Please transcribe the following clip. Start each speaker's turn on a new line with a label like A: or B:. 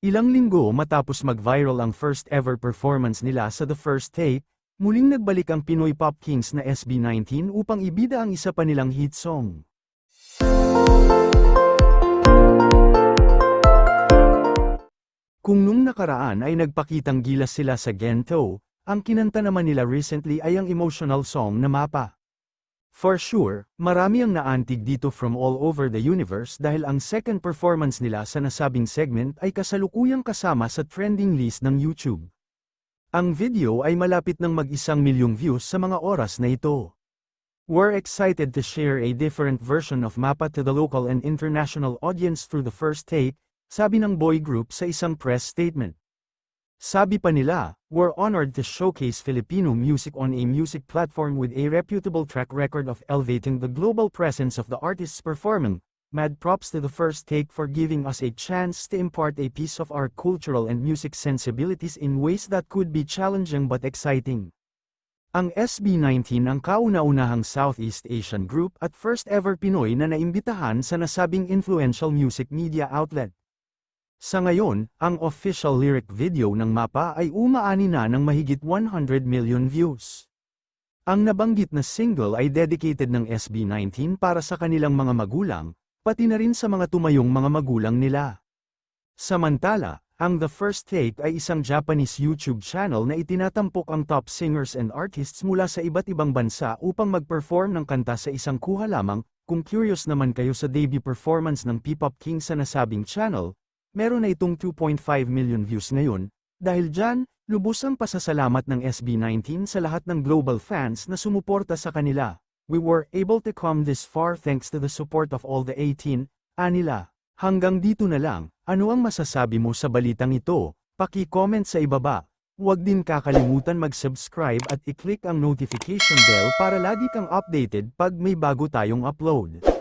A: Ilang linggo matapos mag-viral ang first ever performance nila sa The First Take, muling nagbalik ang Pinoy Pop Kings na SB19 upang ibida ang isa pa nilang hit song. Kung nung nakaraan ay nagpakitang gilas sila sa Gento, ang kinanta naman nila recently ay ang emotional song na Mapa. For sure, marami ang naantig dito from all over the universe dahil ang second performance nila sa nasabing segment ay kasalukuyang kasama sa trending list ng YouTube. Ang video ay malapit ng mag-isang milyong views sa mga oras na ito. We're excited to share a different version of Mapa to the local and international audience through the first take, sabi ng boy group sa isang press statement. Sabi pa nila, we're honored to showcase Filipino music on a music platform with a reputable track record of elevating the global presence of the artists performing. Mad props to the first take for giving us a chance to impart a piece of our cultural and music sensibilities in ways that could be challenging but exciting. Ang SB19 ang kauna-unahang Southeast Asian group at first ever Pinoy na naimbitahan sa nasabing influential music media outlet. Sa ngayon, ang official lyric video ng MAPA ay umaani na ng mahigit 100 million views. Ang nabanggit na single ay dedicated ng SB19 para sa kanilang mga magulang, pati na rin sa mga tumayong mga magulang nila. Samantala, ang The First Take ay isang Japanese YouTube channel na itinatampok ang top singers and artists mula sa iba't ibang bansa upang mag-perform ng kanta sa isang kuha lamang. Kung curious naman kayo sa debut performance ng P-Pop King sa nasabing channel, meron na itong 2.5 million views ngayon, dahil dyan, lubos ang pasasalamat ng SB19 sa lahat ng global fans na sumuporta sa kanila. We were able to come this far thanks to the support of all the 18, anila. Hanggang dito na lang, ano ang masasabi mo sa balitang ito? Paki-comment sa ibaba. Huwag din kakalimutan mag-subscribe at i-click ang notification bell para lagi kang updated pag may bago tayong upload.